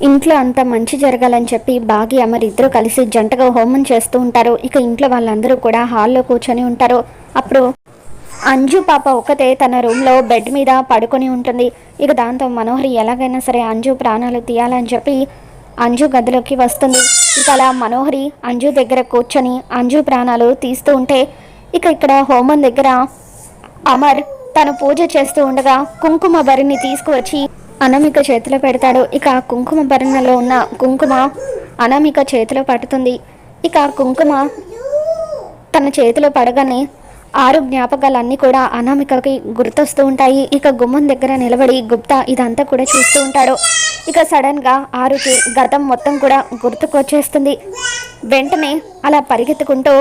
ఇంట్లో అంత మంచి జరగాలని చెప్పి బాగి అమర్ ఇద్దరు కలిసి జంటగా హోమం చేస్తూ ఉంటారు. ఇక ఇంట్లో వాళ్ళందరూ కూడా హాల్లో కూర్చొని ఉంటారు. అప్పుడు అంజు పాప ఒకతే తన రూమ్లో బెడ్ మీద పడుకొని ఉంటుంది. ఇక దాంతో మనోహరి ఎలాగైనా సరే అంజు ప్రాణాలు తీయాలని చెప్పి అంజు గదిలోకి వస్తుంది. ఇక అలా మనోహరి అంజు దగ్గర కూర్చొని అంజు ప్రాణాలు తీస్తూ ఉంటే ఇక ఇక్కడ హోమం దగ్గర అమర్ తను పూజ చేస్తూ ఉండగా కుంకుమ బరిని తీసుకువచ్చి అనామిక చేతిలో పెడతాడు. ఇక కుంకుమ భరణలో ఉన్న కుంకుమ అనామిక చేతిలో పడుతుంది. ఇక కుంకుమ తన చేతిలో పడగానే ఆరు జ్ఞాపకాలన్నీ కూడా అనామికకి గుర్తొస్తూ ఉంటాయి. ఇక గుమ్మం దగ్గర నిలబడి గుప్తా ఇదంతా కూడా చూస్తూ ఉంటాడు. ఇక సడన్గా ఆరుకి గతం మొత్తం కూడా గుర్తుకొచ్చేస్తుంది. వెంటనే అలా పరిగెత్తుకుంటూ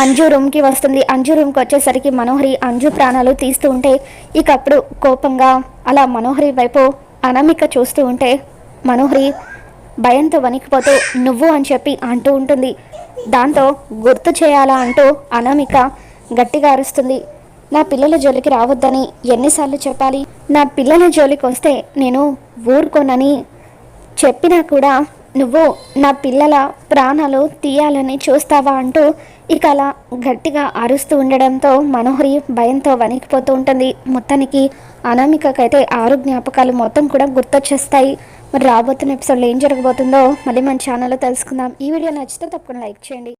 అంజు రూమ్కి వస్తుంది. అంజు రూమ్కి వచ్చేసరికి మనోహరి అంజు ప్రాణాలు తీస్తూ ఉంటే ఇక అప్పుడు కోపంగా అలా మనోహరి వైపు అనామిక చూస్తూ ఉంటే మనోహరి భయంతో వణికిపోతూ నువ్వు అని చెప్పి అంటూ ఉంటుంది. దాంతో గుర్తు చేయాలా అంటూ అనామిక గట్టిగా అరుస్తుంది. నా పిల్లల జోలికి రావద్దని ఎన్నిసార్లు చెప్పాలి? నా పిల్లల జోలికి వస్తే నేను ఊరుకోనని చెప్పినా కూడా నువ్వు నా పిల్లల ప్రాణాలు తీయాలని చూస్తావా అంటూ ఇక అలా గట్టిగా అరుస్తూ ఉండడంతో మనోహరి భయంతో వణికిపోతూ ఉంటుంది. మొత్తానికి అనామికకైతే ఆరు జ్ఞాపకాలు మొత్తం కూడా గుర్తొచ్చేస్తాయి. మరి రాబోతున్న ఎపిసోడ్లో ఏం జరగబోతుందో మళ్ళీ మన ఛానల్లో తెలుసుకుందాం. ఈ వీడియో నచ్చితే తప్పకుండా లైక్ చేయండి.